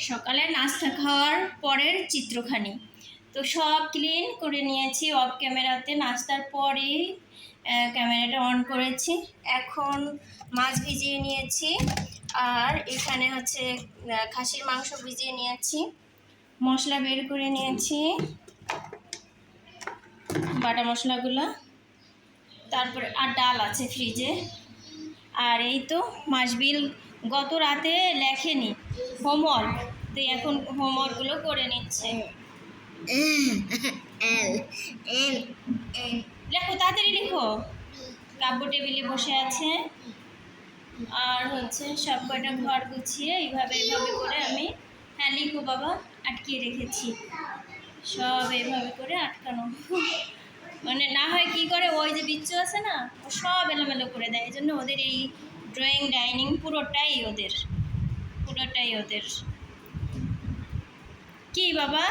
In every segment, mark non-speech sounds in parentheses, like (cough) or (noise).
সকালে নাস্তা খাওয়ার পরের চিত্রখানি। তো সব ক্লিন করে নিয়েছি অফ ক্যামেরাতে নাস্তার আহ, ক্যামেরাটা অন করেছি। এখন মাছ ভিজিয়ে নিয়েছি। আর এখানে হচ্ছে খাসির মাংস ভিজিয়ে নিয়েছি। মশলা বের করে নিয়েছি। বাটা মশলাগুলো। তারপরে আর ডাল আছে ফ্রিজে আর এই তো মাসবিল গত রাতে লেখেনি হোমওয়ার্ক তো এখন হোমওয়ার্কগুলো করে নিচ্ছে। লেখো, তাড়াতাড়ি লিখো। কাব্য টেবিলে বসে আছে। আর হচ্ছে সব কয়টা ঘর গুছিয়ে এইভাবে এইভাবে করে আমি হ্যাঁ লিখো বাবা, আটকিয়ে রেখেছি। সব এইভাবে করে আটকানো। মানে না হয় কি করে, ওই যে বিচ্ছু আছে না, ও সব এলোমেলো করে দেয়। এই জন্য ওদের এই ড্রয়িং ডাইনিং পুরোটাই ওদের। পুরোটাই ওদের। কি বাবা?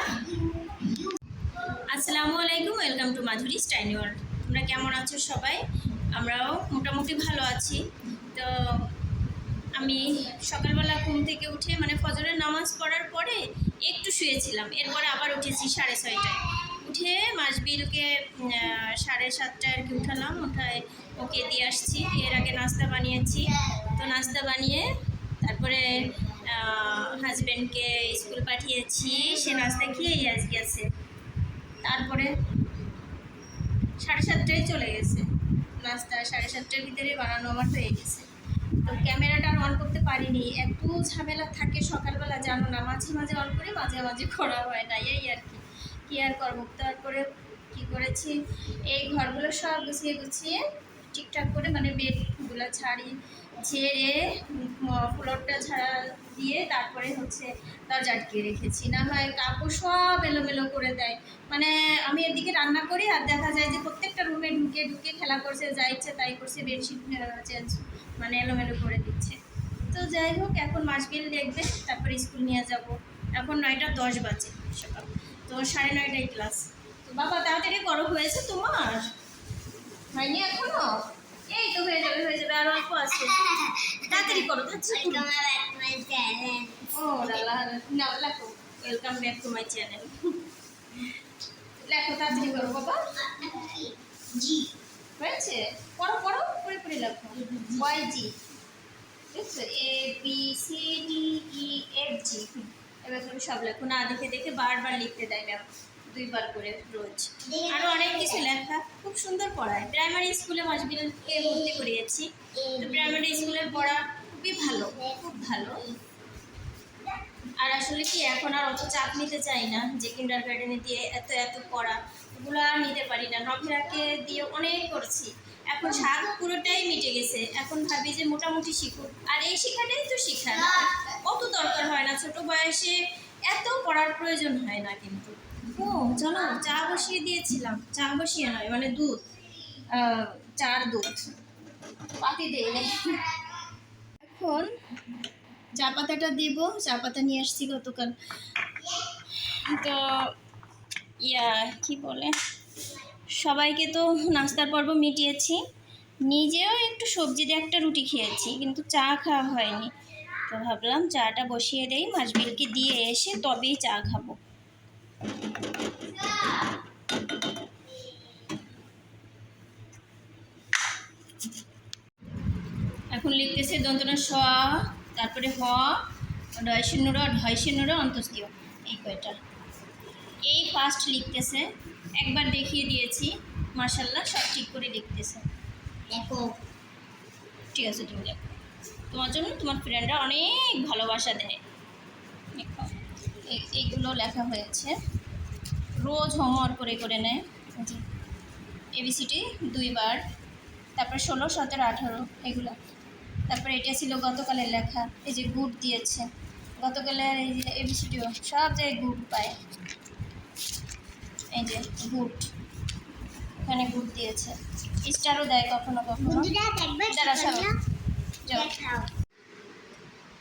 আসসালামু আলাইকুম, welcome to Madhuri style world তোমরা কেমন আছো সবাই? আমরাও মোটামুটি ভালো আছি। তো আমি সকালবেলা ঘুম থেকে উঠে মানে ফজরের নামাজ পড়ার পরে একটু শুয়েছিলাম, এরপরে আবার উঠেছি সাড়ে ছয়টায়। উঠে মাসবিলকে সাড়ে সাতটায় আর কি উঠালাম, উঠায় ওকে দিয়ে আসছি। এর আগে নাস্তা বানিয়েছি। তো নাস্তা বানিয়ে তারপরে হাজব্যান্ডকে স্কুল পাঠিয়েছি। সে নাস্তা খেয়েই আজ গেছে। তারপরে সাড়ে সাতটায় চলে গেছে। নাস্তা সাড়ে সাতটার ভিতরে বানানো আমার হয়ে গেছে। তো ক্যামেরাটা অন করতে পারিনি। এত ঝামেলা থাকে সকালবেলা, জানো না, মাঝে মাঝে অন করে, মাঝে মাঝে করা হয় না। এই আর কি। কী আর করব? তারপরে কী করেছি? এই ঘরগুলো সব গুছিয়ে গুছিয়ে ঠিকঠাক করে মানে বেডগুলো ছাড়ি, ঝেড়ে ফ্লোরটা ঝাড়া দিয়ে তারপরে হচ্ছে দরজা আটকিয়ে রেখেছি। না হয় কাপড় সব এলোমেলো করে দেয়। মানে আমি এদিকে রান্না করি আর দেখা যায় যে প্রত্যেকটা রুমে ঢুকে ঢুকে খেলা করছে, যা ইচ্ছে তাই করছে বেডশিট চেঞ্জ মানে এলোমেলো করে দিচ্ছে। তো যাই হোক, এখন মাসবিল দেখবে, তারপরে স্কুল নিয়ে যাব। এখন নয়টা দশ বাজে সকাল। তো সাড়ে নয়টায় ক্লাস। তো বাবা তাড়াতাড়ি করো হয়েছে তোমার? হয়নি এখনও? এই তো হয়ে যাবে হয়ে যাবে আর অল্প আছে। তাড়াতাড়ি করো করো। ও লালা না লেখো। Welcome back to my channel লেখো তাড়াতাড়ি করো বাবা। G হয়েছে? পড়ো পড়ো পড়ে পড়ে লেখো। ওয়াই জি দেখছ? A B C D E F G এবার তুমি সব লেখো। না, দেখে দেখে বারবার লিখতে দেয় ম্যাম, দুইবার করে রোজ। আরও অনেক কিছু লেখা, খুব সুন্দর পড়ায়। প্রাইমারি স্কুলে মাসবিলকে ভর্তি করিয়েছি। তো প্রাইমারি স্কুলের পড়া খুবই ভালো, খুব ভালো। আর আসলে কি, এখন আর অত চাপ নিতে চাই না যে কিন্ডার গার্ডেনে দিয়ে এত এত পড়া, ওগুলো আর নিতে পারি না। নভেরাকে দিয়ে অনেক করছি। এখন শাক পুরোটাই মিটে গেছে। এখন ভাবি যে মোটামুটি শিখুক। আর এই শিক্ষাটাই তো শিক্ষা। অত দরকার হয় না। ছোট বয়সে এত পড়ার প্রয়োজন হয় না কিন্তু। ও চলো। চা বসিয়ে দিয়েছিলাম। চা বসিয়ে নয় মানে দুধ। চার দুধ। পাতি দেই। এখন চা পাতাটা দেব। চা পাতা নিয়ে আসছি গতকাল। তো ইয়া কি বলে? সবাইকে তো নাস্তার পর্ব মিটিয়েছি। নিজেও একটু সবজি দিয়ে একটা রুটি খেয়েছি, কিন্তু চা খাওয়া হয়নি। তো ভাবলাম চাটা বসিয়ে দেই মাছবিলকে দিয়ে এসে তবেই চা খাব। এখন লিখতেছে দন্তনা স, তারপরে হ ঢয় শূন্যর ঢয় শূন্যর অন্তস্তীয় এই কয়টা? এই ফার্স্ট লিখতেছে। একবার দেখিয়ে দিয়েছি। মার্শাল্লাহ সব ঠিক করে লিখতেছে দেখো। ঠিক আছে, তুমি দেখো। তোমার জন্য তোমার ফ্রেন্ডরা অনেক ভালোবাসা দেয়। এইগুলো লেখা হয়েছে। রোজ হোমওয়ার্ক করে করে নেয়। এবিসিটি দুইবার। তারপরে ষোলো, সতেরো, আঠারো, এগুলো। তারপরে এটা ছিল গতকালের লেখা। এই যে গুড দিয়েছে। গতকালের এই যে এবিসিটিও সব জায়গায় গুড পায়। এই যে গুড এখানে গুড দিয়েছে। স্টারও দেয় কখনো কখনো।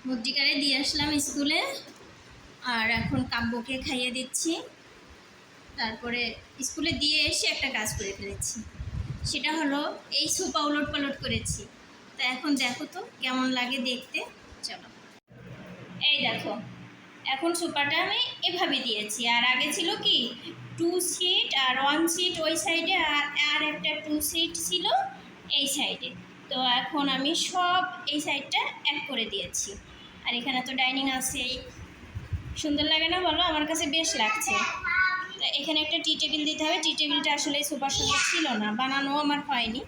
বুদ্ধিকারে দিয়ে আসলাম স্কুলে। আর এখন কাব্যকে খাইয়ে দিচ্ছি। তারপরে স্কুলে দিয়ে এসে একটা কাজ করে ফেলেছি। সেটা হলো এই সোপা উলট পালট করেছি। তা এখন দেখো তো, কেমন লাগে দেখতে? চলো। এই দেখো এখন সোফাটা আমি এভাবে দিয়েছি। আর আগে ছিল কি? টু সিট আর ওয়ান সিট ওই সাইডে আর আর একটা টু সিট ছিল এই সাইডে তো এখন আমি সব এই সাইডটা এক করে দিয়েছি। আর এখানে তো ডাইনিং আছেই। সুন্দর লাগে না বলো? আমার কাছে বেশ লাগছে। তো এখানে একটা টি টেবিল দিতে হবে। টি টেবিলটা আসলে সোফার সঙ্গে ছিল না। বানানো আমার হয়নি।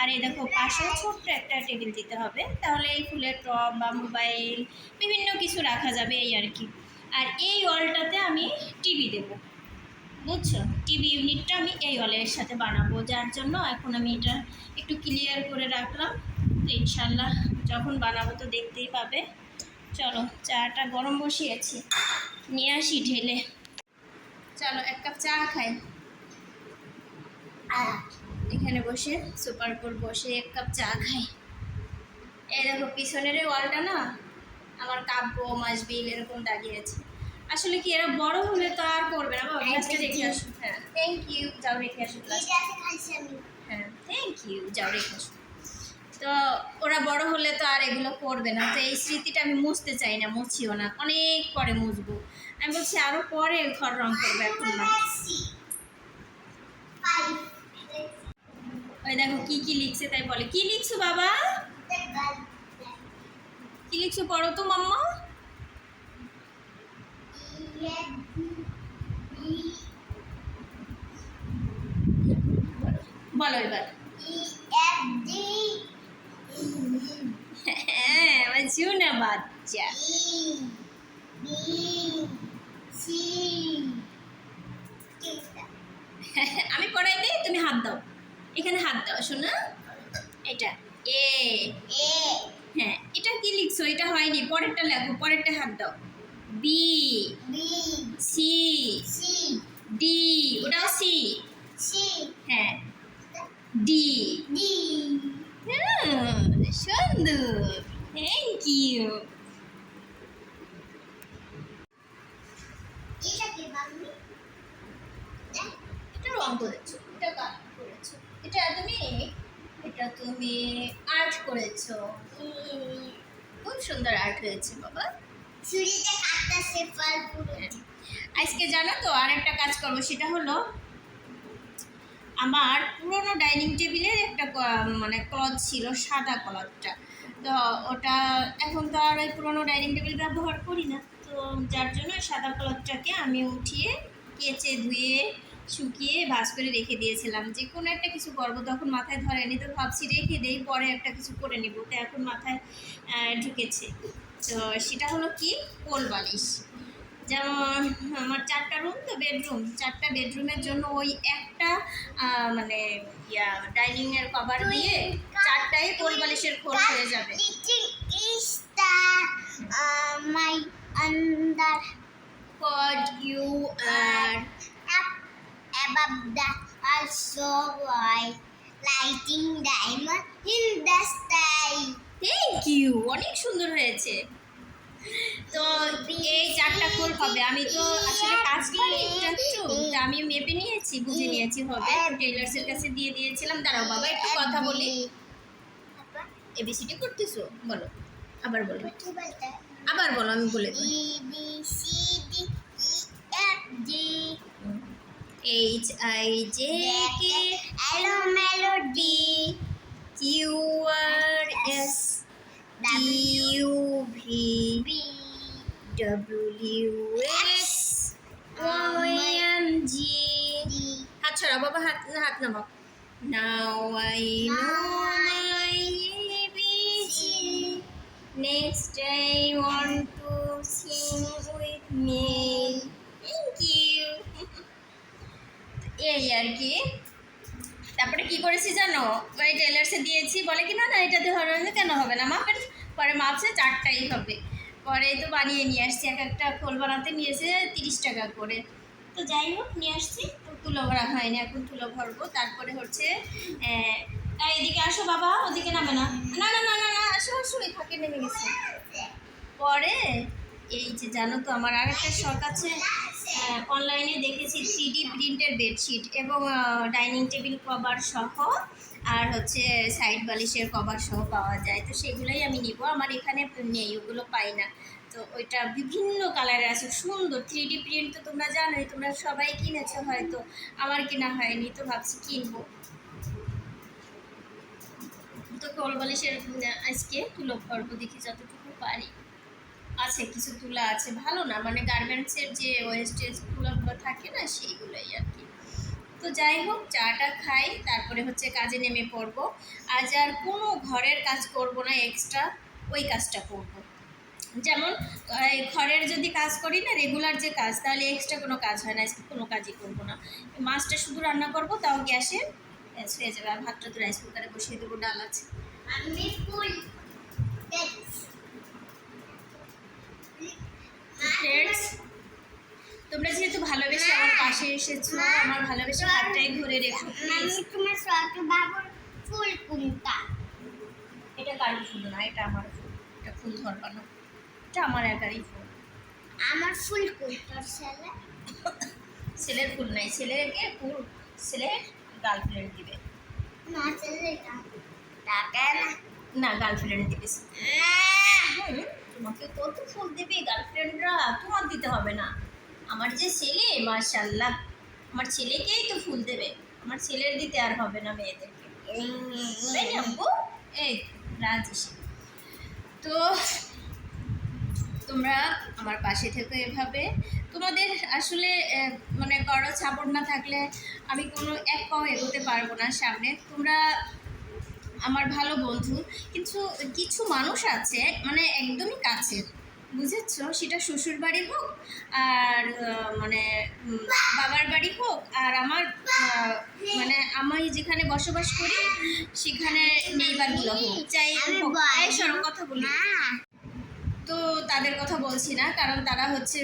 আর এই দেখো, পাশেও ছোট্ট একটা টেবিল দিতে হবে। তাহলে এই ফুলের টপ বা মোবাইল, বিভিন্ন কিছু রাখা যাবে এই আর কি। আর এই ওয়ালটাতে আমি টিভি দেবো। বুঝছ? টিভি ইউনিটটা আমি এই ওয়ালের সাথে বানাবো, যার জন্য এখন আমি এটা একটু ক্লিয়ার করে রাখলাম। তো ইনশাল্লাহ যখন বানাবো তো দেখতেই পাবে। চলো, চাটা গরম বসিয়েছি। নিয়ে আসি ঢেলে। চলো, এক কাপ চা খাই। এখানে বসে সুপার বসে এক কাপ চা খাই। এই দেখো, পিছনের ওয়ালটা না আমার কাব্য মাসবিল এরকম দাঁড়িয়েছে আসলে কি এরা বড় হলে তো আর করবে না? বাবা গ্লাসটা রেখে আসো হ্যাঁ। থ্যাংক ইউ যাও রেখে আসো গ্লাস ঠিক আছে খাইছি আমি হ্যাঁ থ্যাংক ইউ যাও রেখে আসো তো ওরা বড় হলে তো আর এগুলো করবে না। তো এই স্মৃতিটা আমি মুছতে চাই না মুছিও না। অনেক পরে মুছবো। আমি বলছি আরও পরে ঘর রং করবে এখন না। ওই দেখো কি কি লিখছে তাই বলে। কি লিখছো বাবা? কি লিখছো পড়ো তো, মাম্মা? বলো এবার। হ্যাঁ আমি পড়াই দিই তুমি হাত দাও। এখানে হাত দাও, শোনা। এটা, এ। হ্যাঁ এটা কি লিখছো? এটা হয়নি পরেরটা লেখো পরেরটা হাত দাও। বি সি ডি ওটাও সি হ্যাঁ ডি সুন্দর থ্যাংক ইউ এটা রং করেছ এটা কালার করেছ এটা তুমি এটা তুমি আর্ট করেছ। খুব সুন্দর আর্ট হয়েছে বাবা। ছুরিতে কাটতেছে ফল পুরো। আজকে জানো তো আর একটা কাজ করব সেটা হলো আমার পুরনো ডাইনিং টেবিলের একটা মানে ক্লথ ছিল সাদা ক্লথটা তো ওটা এখন তো আর ওই পুরনো ডাইনিং টেবিল ব্যবহার করি না। তো যার জন্য ওই সাদা ক্লথটাকে আমি উঠিয়ে কেচে ধুয়ে শুকিয়ে ভাজ করে রেখে দিয়েছিলাম। যে কোনো একটা কিছু করব তখন মাথায় ধরেনি তো ভাবছি রেখে দেই পরে একটা কিছু করে নিব। তো এখন মাথায় ঢুকেছে। তো সেটা হলো কি? কোল বালিশ। যেমন আমার চারটা রুম তো বেডরুম চারটা বেডরুমের জন্য ওই একটা মানে ইয়া ডাইনিং এর কভার দিয়ে চারটাই কোল বালিশের খোল হয়ে যাবে। my under But you are up above the also white lighting diamond in the sky. Thank you অনেক সুন্দর হয়েছে। তো এই চারটা খোল হবে। আমি তো আসলে কাজ করি একটু আমি মেপে নিয়েছি বুঝে নিয়েছি হবে। টেলার্সের কাছে দিয়ে দিয়েছিলাম। দাঁড়াও বাবা একটু কথা বলি। এবিসিডি করতেছো? বলো। আবার বলো। আবার বলো আমি বলে দিই। E B C D E F G H I J K Hello melody. Q R S T U V B W X Y N G D হাত ছড়া বাবা, হাত হাত নামাও। Now I know my ABC next I want to sing with me thank you এই আর কি। তারপরে কি করেছি জানো? ওই টেলার্সে দিয়েছি। বলে কি, না না এটাতে হবে কেন হবে না? মাপের পরে মাপছে, চারটাই হবে। পরে তো বানিয়ে নিয়ে আসছি, এক একটা খোল বানাতে নিয়েছে তিরিশ টাকা করে। তো যাই হোক, নিয়ে আসছি। তো তুলো ভরা হয়নি, এখন তুলো ভরবো। তারপরে হচ্ছে এদিকে আসো বাবা, ওদিকে নামে না না না না না, আসো আসো, এই ফাঁকে নেমে গেছে। পরে এই যে জানো তো, আমার আর একটা শখ আছে অনলাইনে দেখেছি থ্রি ডি প্রিন্টের বেডশিট এবং ডাইনিং টেবিল কভার সহ, আর হচ্ছে সাইড বালিশের কভার সহ পাওয়া যায়। তো সেগুলোই আমি নিব। আমার এখানে নেই, ওগুলো পাই না। তো তো ওইটা বিভিন্ন কালারের আছে। সুন্দর থ্রি ডি প্রিন্ট তো তোমরা জানোই, তোমরা সবাই কিনেছো হয়তো। আমার কেনা হয়নি, তো ভাবছি কিনবো। তো কল বালিশের আজকে তুলো করব দেখি যতটুকু পারি। আছে, কিছু তুলা আছে, ভালো না? মানে গার্মেন্টসের যে ওয়েস্টেজ তুলাগুলো থাকে না, সেইগুলোই আর কি। তো যাই হোক, চাটা খাই, তারপরে হচ্ছে কাজে নেমে পড়ব। আজ আর কোনো ঘরের কাজ করব না এক্সট্রা ওই কাজটা করব। যেমন ঘরের যদি কাজ করি না রেগুলার যে কাজ, তাহলে এক্সট্রা কোনো কাজ হয় না কোনো কাজই করব না। মাছটা শুধু রান্না করব, তাও গ্যাসে হয়ে যাবে। আর ভাতটা তো রাইস কুকারে বসিয়ে দেবো, ডাল আছে। আমি ফুল দেখছি ফ্রেন্ডস তোমরা যেহেতু ভালোবেসে আমার পাশে এসেছ আমার ভালোবেসে হাতটাই ধরে রেখো আমি তোমার সাথে বাবুর ফুল কোনটা এটা কারোর ফুল না এটা আমার ফুল। এটা ফুল ধরবানো এটা আমার একারই ফুল। আমার ফুল কোনটা ছেলে। ছেলের ফুল নাই ছেলেকে ফুল ছেলে গার্লফ্রেন্ড দিবে। না ছেলেটা টাকা না। না গার্লফ্রেন্ড দিবে। না তোমাকে কত ফুল দেবে গার্লফ্রেন্ডরা তোমার দিতে হবে না। আমার যে ছেলে মার্শাল্লাহ আমার ছেলেকেই তো ফুল দেবে। আমার ছেলের দিতে আর হবে না মেয়েদেরকে। এই, রাজ তো তোমরা আমার পাশে থেকে এভাবে। তোমাদের আসলে মানে গড় ছাপড় না থাকলে আমি কোনো এক পাও এগোতে পারব না সামনে। তোমরা আমার ভালো বন্ধু। কিন্তু কিছু মানুষ আছে মানে একদমই কাছের বুঝেছ? সেটা শ্বশুর বাড়ি হোক আর মানে বাবার বাড়ি হোক আর আমার মানে আমি যেখানে বসবাস করি সেখানে নেইবারগুলো হোক। চাই আমি হোক। বল- এই সরো কথা বলি। তো তাদের কথা বলছি না, কারণ তারা হচ্ছে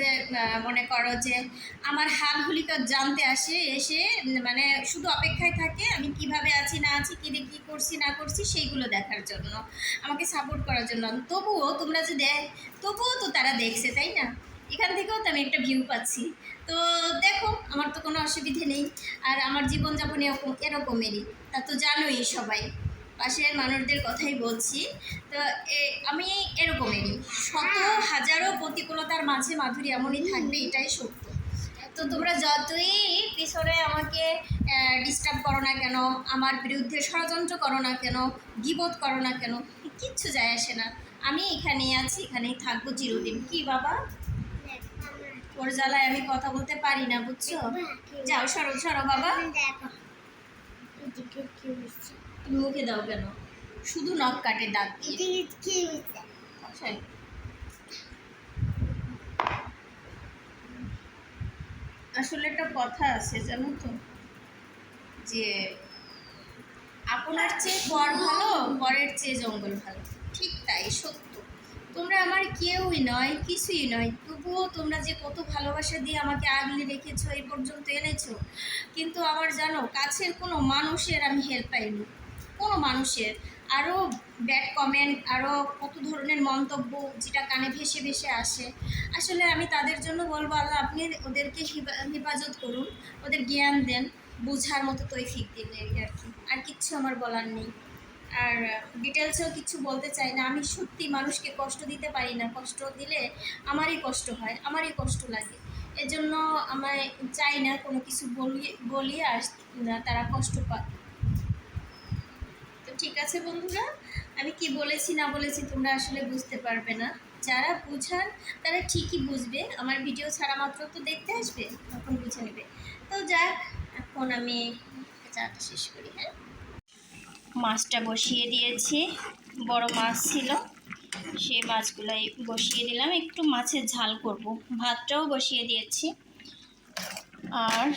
মনে করো যে আমার হাল হুলিকা জানতে আসে, এসে মানে শুধু অপেক্ষায় থাকে, আমি কীভাবে আছি, না আছি, কী কী করছি, না করছি, সেইগুলো দেখার জন্য, আমাকে সাপোর্ট করার জন্য। তবুও তোমরা যে দেখ তবুও তো তারা দেখছে, তাই না? এখান থেকেও তো আমি একটা ভিউ পাচ্ছি। তো দেখো, আমার তো কোনো অসুবিধে নেই, আর আমার জীবনযাপন এরকম এরকমেরই, তা তো জানোই সবাই। পাশের মানুষদের কথাই বলছি। তো আমি এরকমেরই। শত হাজারো প্রতিকূলতার মাঝে মাধুরী এমনই থাকবে, এটাই সত্য। তো তোমরা যতই পিছনে আমাকে ডিস্টার্ব করো না কেন, আমার বিরুদ্ধে ষড়যন্ত্র করো না কেন, গিবোধ করো না কেন, কিচ্ছু যায় আসে না। আমি এখানেই আছি, এখানেই থাকব চিরদিন। কি বাবা? ওর জ্বালায় আমি কথা বলতে পারি না, বুঝছ? যাও, সরো সরো বাবা। মুখে দাও কেন? শুধু নখ কাটে দাঁত দিয়ে। আচ্ছা। আসলে একটা কথা আছে জানো তো? যে আপনার চেয়ে পর ভালো পরের চেয়ে জঙ্গল ভালো। ঠিক তাই সত্য। তোমরা আমার কেউই নয় কিছুই নয়। তবুও তোমরা যে কত ভালোবাসা দিয়ে আমাকে আগলে রেখেছো এই পর্যন্ত এনেছো। কিন্তু আমার জানো কাছের কোনো মানুষের আমি হেল্প পাইনি। কোনো মানুষের আরও ব্যাড কমেন্ট আরও কত ধরনের মন্তব্য যেটা কানে ভেসে ভেসে আসে। আসলে আমি তাদের জন্য বলব, আল্লাহ আপনি ওদেরকে হেফাজত করুন, ওদের জ্ঞান দেন, বোঝার মতো তৈফিক দিন আর কি। আর কিচ্ছু আমার বলার নেই। আর ডিটেলসেও কিছু বলতে চাই না। আমি সত্যি মানুষকে কষ্ট দিতে পারি না। কষ্ট দিলে আমারই কষ্ট হয়, আমারই কষ্ট লাগে। এজন্য আমায় চাই না কোনো কিছু বলি বলি আর তারা কষ্ট পায় ঠিক আছে বন্ধুরা? আমি কি বলেছি না বলেছি তোমরা আসলে বুঝতে পারবে না। যারা বুঝার তারা ঠিকই বুঝবে। আমার ভিডিও ছাড়া মাত্র তো দেখতে আসবে, তখন বুঝে নেবে। তো যাক, এখন আমি চাটা শেষ করি হ্যাঁ? মাছটা বসিয়ে দিয়েছি। বড় মাছ ছিল সেই মাছগুলাই বসিয়ে দিলাম। একটু মাছের ঝাল করব। ভাতটাও বসিয়ে দিয়েছি। আর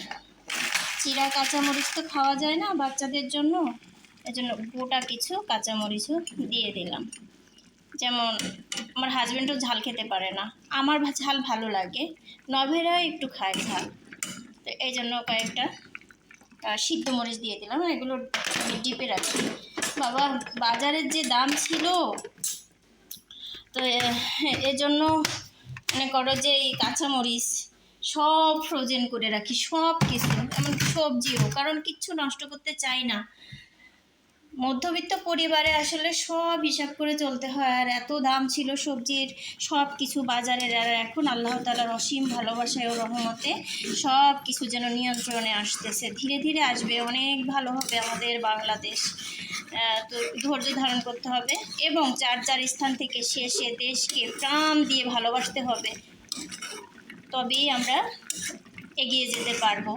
চিরা কাঁচামরিচ তো খাওয়া যায় না বাচ্চাদের জন্য? এজন্য গোটা কিছু কাঁচামরিচও দিয়ে দিলাম। যেমন আমার হাজব্যান্ডও ঝাল খেতে পারে না। আমার ঝাল ভালো লাগে। নভেরাও একটু খায় ঝাল। তো এই জন্য কয়েকটা সিদ্ধ মরিচ দিয়ে দিলাম। এগুলো ডিপে রাখি বাবা বাজারের যে দাম ছিল, তো এজন্য মনে করো যে এই কাঁচামরিচ সব ফ্রোজেন করে রাখি। সব কিছু, এমনকি সবজিও। কারণ কিচ্ছু নষ্ট করতে চাই না। মধ্যবিত্ত পরিবারে আসলে সব হিসাব করে চলতে হয়। আর এত দাম ছিল সবজির, সব কিছু বাজারের। আর এখন আল্লাহ তালার অসীম ভালোবাসায় ও রহমতে সব কিছু যেন নিয়ন্ত্রণে আসতেছে। ধীরে ধীরে আসবে, অনেক ভালো হবে আমাদের বাংলাদেশ। তো ধৈর্য ধারণ করতে হবে এবং যার যার স্থান থেকে শেষে দেশকে প্রাণ দিয়ে ভালোবাসতে হবে, তবেই আমরা এগিয়ে যেতে পারব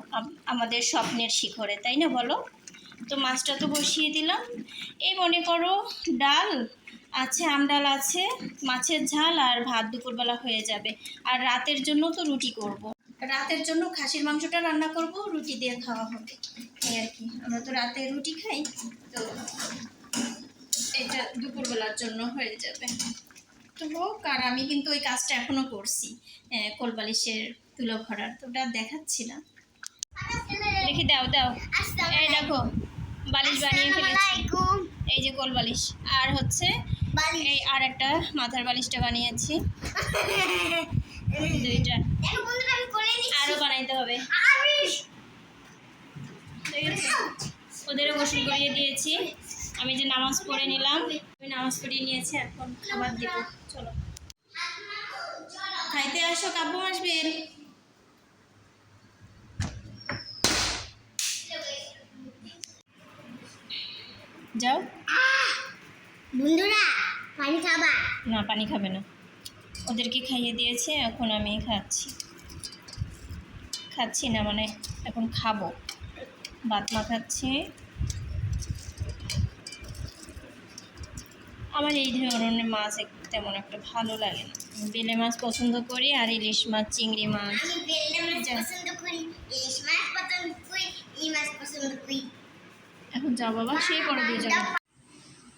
আমাদের স্বপ্নের শিখরে। তাই না বলো? তো মাছটা তো বসিয়ে দিলাম। এই মনে করো ডাল, আছে আমডাল আছে, মাছের ঝাল আর ভাত দুপুরবেলা হয়ে যাবে। আর রাতের জন্য তো রুটি করব। রাতের জন্য খাসির মাংসটা রান্না করব, রুটি দিয়ে খাওয়া হবে। এই আর কি, আমরা তো রাতে রুটি খাই, তো এটা দুপুরবেলার জন্য হয়ে যাবে। তো হোক, আর আমি কিন্তু ওই কাজটা এখনও করছি কোলবালিশের তুলো ভরার তো ওটা দেখাচ্ছি না দেখি দাও দাও। এই দেখো বালিশ বানিয়ে ফেলেছি। এই যে কোল বালিশ। আর হচ্ছে এই আর একটা মাথার বালিশটা বানিয়েছি। (laughs) দুইটা। আরও বানাইতে হবে। ওদেরও গোসল করিয়ে দিয়েছি। আমি যে নামাজ পড়ে নিলাম আমি নামাজ পড়িয়ে নিয়েছি এখন খাবার দিব। চলো। খাইতে আসো কাব্য আসবেন। যাও। বন্ধুরা পানি খাবা? না পানি খাবে না। ওদেরকে খাইয়ে দিয়েছে এখন আমি খাচ্ছি। খাচ্ছি না মানে এখন খাব। ভাত মাখাচ্ছি। আমার এই ধরনের মাছ তেমন একটা ভালো লাগে না। বেলে মাছ পছন্দ করি আর ইলিশ মাছ চিংড়ি মাছ। আমি মাছ পছন্দ করি ইলিশ মাছ পছন্দ করি এই মাছ পছন্দ করি। এখন যাও বাবা সেই পরে দুজন।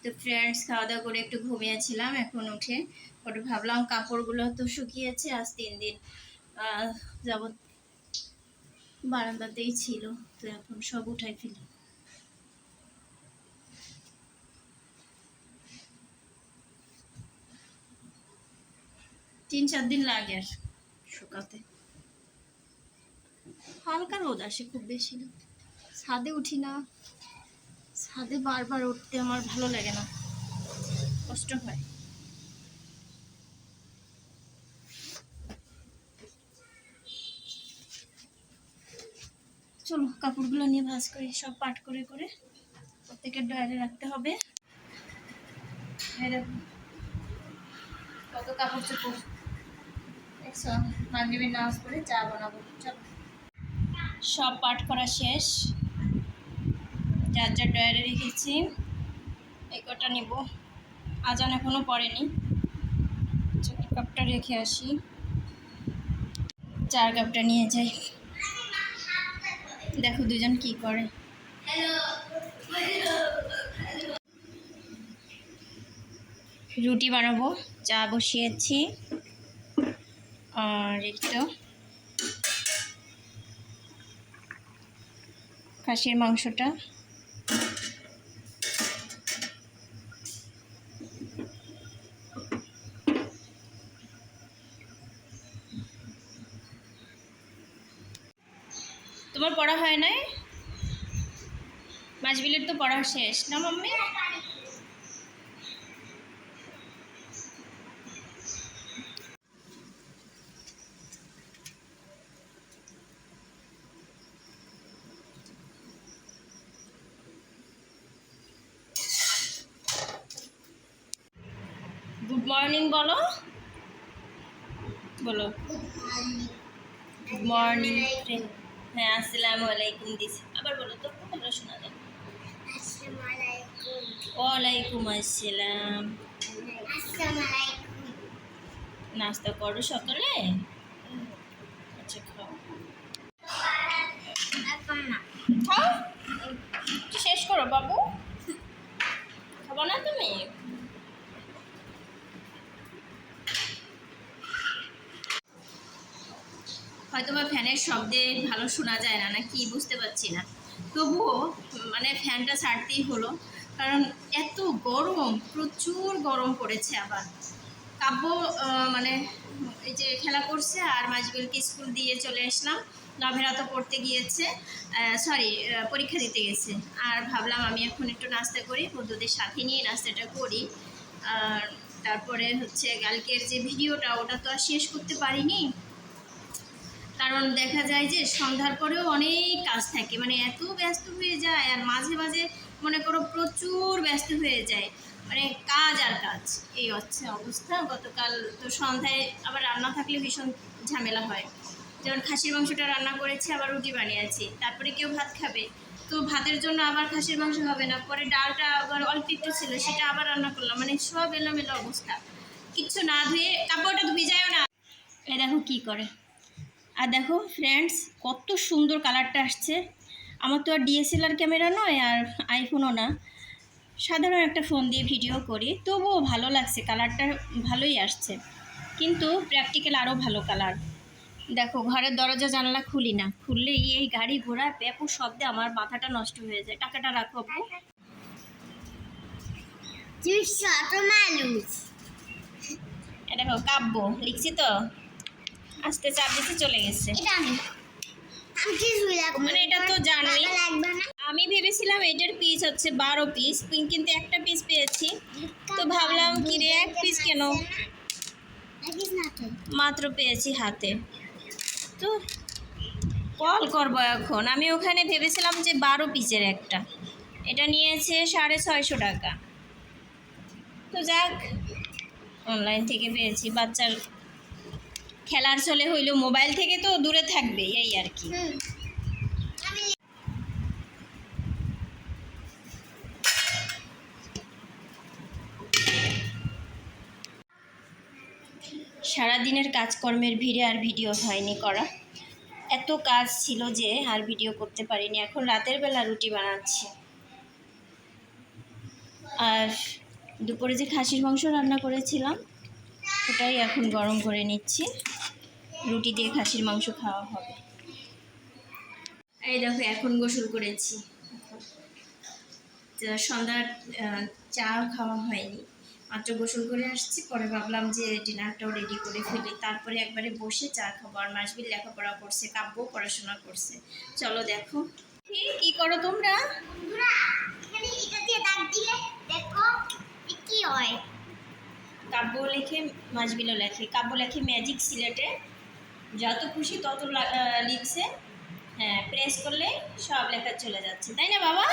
তো ফ্রেন্ডস খাওয়া দাওয়া করে একটু ঘুমিয়েছিলাম এখন উঠে। ওটা ভাবলাম কাপড়গুলো তো শুকিয়েছে, আজ তিন দিন যাবত বারান্দাতেই ছিল। তো এখন সব উঠাই ফেলি। তিন চার দিন লাগে আর শুকাতে। হালকা রোদ আসে খুব বেশি না। ছাদে উঠি না। ছাদে বারবার উঠতে আমার ভালো লাগে না। কষ্ট হয়। চলো, কাপড়গুলো নিয়ে ভাজ করি, সব পাট করে করে প্রত্যেকের ডয়ারে রাখতে হবে। কত কাপড় চোপড়? মাগরিবের নামাজ পড়ে চা বানাবো। চলো। সব পাঠ করা শেষ। যার যার ডয়ারে রেখেছি, এই কটা নিব। আজান এখনও পড়েনি। কাপটা রেখে আসি। চার কাপটা নিয়ে যাই। দেখো দুজন কি করে। রুটি বানাবো, চা বসিয়েছি। আর একটু খাসির মাংসটা তোমার পড়া হয় নাই মাছবিলের তো পড়া শেষ, না মাম্মি? গুড মর্নিং বলো। বলো। গুড মর্নিং হ্যাঁ আসসালামু আলাইকুম দিছি আবার বলো তো ভালো শোনা আলাইকুম ওয়ালাইকুম আসসালাম। নাস্তা করো সকালে? আচ্ছা খাও। খাও? শেষ করো বাবু। খাব না তুমি? হয়তো বা ফ্যানের শব্দে ভালো শোনা যায় না না কি বুঝতে পারছি না। তবুও মানে ফ্যানটা ছাড়তেই হলো। কারণ এত গরম, প্রচুর গরম পড়েছে আবার। কাব্য মানে এই যে খেলা করছে আর মাঝবিলকে স্কুল দিয়ে চলে আসলাম। নভেরা তো পড়তে গিয়েছে। সরি পরীক্ষা দিতে গেছে। আর ভাবলাম আমি এখন একটু নাস্তা করি, বন্ধুদের সাথে নিয়ে নাস্তাটা করি। আর তারপরে হচ্ছে কালকের যে ভিডিওটা, ওটা তো আর শেষ করতে পারিনি। কারণ দেখা যায় যে সন্ধ্যার পরেও অনেক কাজ থাকে। মানে এত ব্যস্ত হয়ে যায় আর মাঝে মাঝে মনে করো প্রচুর ব্যস্ত হয়ে যায়। মানে কাজ আর কাজ, এই হচ্ছে অবস্থা। গতকাল তো সন্ধ্যায় আবার রান্না থাকলে ভীষণ ঝামেলা হয়। যেমন খাসির মাংসটা রান্না করেছি, আবার রুটি বানিয়েছি। তারপরে কেউ ভাত খাবে। তো ভাতের জন্য আবার খাসির মাংস হবে না। পরে ডালটা আবার অল্প একটু ছিল, সেটা আবার রান্না করলাম। মানে সব এলোমেলো অবস্থা। কিচ্ছু না ধুয়ে কাপড়টা ধুয়ে যায়ও না। এ দেখো কি করে। আর দেখো ফ্রেন্ডস কত সুন্দর কালারটা আসছে। আমার তো আর ডিএসএলআর ক্যামেরা নয় আর আইফোনও না। সাধারণ একটা ফোন দিয়ে ভিডিও করি তবুও ভালো লাগছে কালারটা ভালোই আসছে। কিন্তু প্র্যাকটিক্যাল আরও ভালো কালার দেখো ঘরের দরজা জানলা খুলি না খুললেই এই গাড়ি ঘোড়া ব্যাপক শব্দে আমার মাথাটা নষ্ট হয়ে যায়। টাকাটা রাখো আপু। দেখো কাব্য লিখছি তো? আস্তে চাপ দিতে চলে গেছে এটা আমি আমি কিছুই লাগবে মানে এটা তো জানোই। আমি ভেবেছিলাম এটার পিস হচ্ছে বারো পিস কিন্তু একটা পিস পেয়েছি। তো ভাবলাম কি রে এক পিস কেন? মাত্র পেয়েছি হাতে। তো কল করব এখন। আমি ওখানে ভেবেছিলাম যে বারো পিসের একটা। এটা নিয়েছে সাড়ে ছয়শো টাকা। তো যাক অনলাইন থেকে পেয়েছি। বাচ্চার খেলার চলে হইল মোবাইল থেকে তো দূরে থাকবে এই আর কি। সারাদিনের কাজকর্মের ভিড়ে আর ভিডিও হয়নি করা। এত কাজ ছিল যে আর ভিডিও করতে পারিনি। এখন রাতের বেলা রুটি বানাচ্ছি। আর দুপুরে যে খাসির মাংস রান্না করেছিলাম ওটাই এখন গরম করে নিচ্ছি। রুটি দিয়ে খাসির মাংস খাওয়া হবে। এই দেখো এখন গোসল করেছি। সন্ধ্যার চা খাওয়া হয়নি। মাত্র গোসল করে আসছি পরে ভাবলাম যে ডিনারটাও রেডি করে ফেলি। তারপরে একবারে বসে চা খাব। আর মাসবিল লেখাপড়া করছে কাব্য পড়াশোনা করছে। চলো দেখো। কি করো তোমরা? বন্ধুরা এখানে এটা দিয়ে দাগ দিলে দেখো এ কি হয়। কাব্য লেখে মাসবিলও লেখে। কাব্য লেখে ম্যাজিক সিলেটে যত খুশি তত লিখছে। হ্যাঁ প্রেস করলে সব লেখা চলে যাচ্ছে। তাই না বাবা?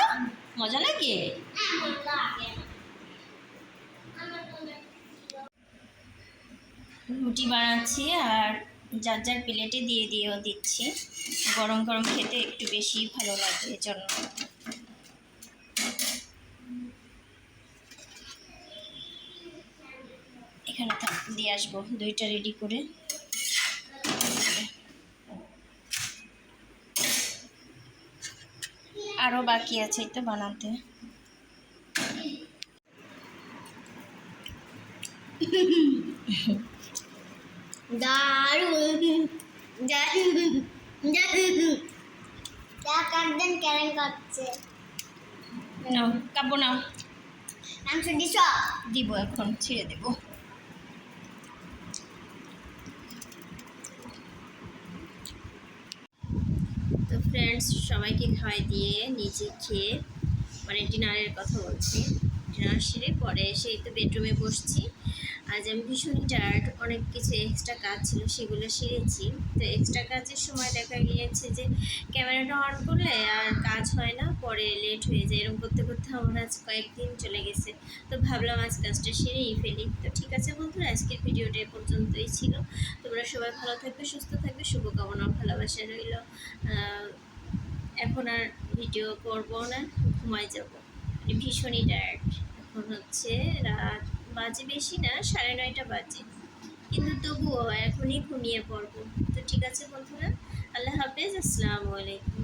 মজা লাগে? রুটি বানাচ্ছি আর যার যার প্লেটে দিয়ে দিয়েও দিচ্ছি। গরম গরম খেতে একটু বেশি ভালো লাগে এর জন্য এখানে দিয়ে আসব। দুইটা রেডি করে। আরও বাকি আছে তো বানাতে। দারুণ। কাটবেন নাও নাও। দিছ? দিব এখন ছেড়ে দেব তো ফ্রেন্ডস সবাইকে খাওয়াই দিয়ে নিজে খেয়ে মানে ডিনারের কথা বলছি। ডিনার সেরে পরে এসে তো বেডরুমে বসছি। আজ আমি ভীষণই টায়ার্ড অনেক কিছু এক্সট্রা কাজ ছিল সেগুলো সেরেছি। তো এক্সট্রা কাজের সময় দেখা গিয়েছে যে ক্যামেরাটা অন করলে আর কাজ হয় না, পরে লেট হয়ে যায়। এরকম করতে করতে আমার আজ কয়েকদিন চলে গেছে। তো ভাবলাম আজ কাজটা সেরেই ফেলি। তো ঠিক আছে বন্ধুরা, আজকের ভিডিওটা এ পর্যন্তই ছিল। তোমরা সবাই ভালো থাকবে, সুস্থ থাকবে, শুভকামনা ভালোবাসা রইল। এখন আর ভিডিও করব না ঘুমাই যাব। মানে ভীষণই টায়ার্ড এখন হচ্ছে রাত বাজে বেশি না, সাড়ে নয়টা বাজে। কিন্তু তবুও এখনই ঘুমিয়ে পড়ব। তো ঠিক আছে বন্ধুরা, আল্লাহ হাফেজ, আসসালামু আলাইকুম।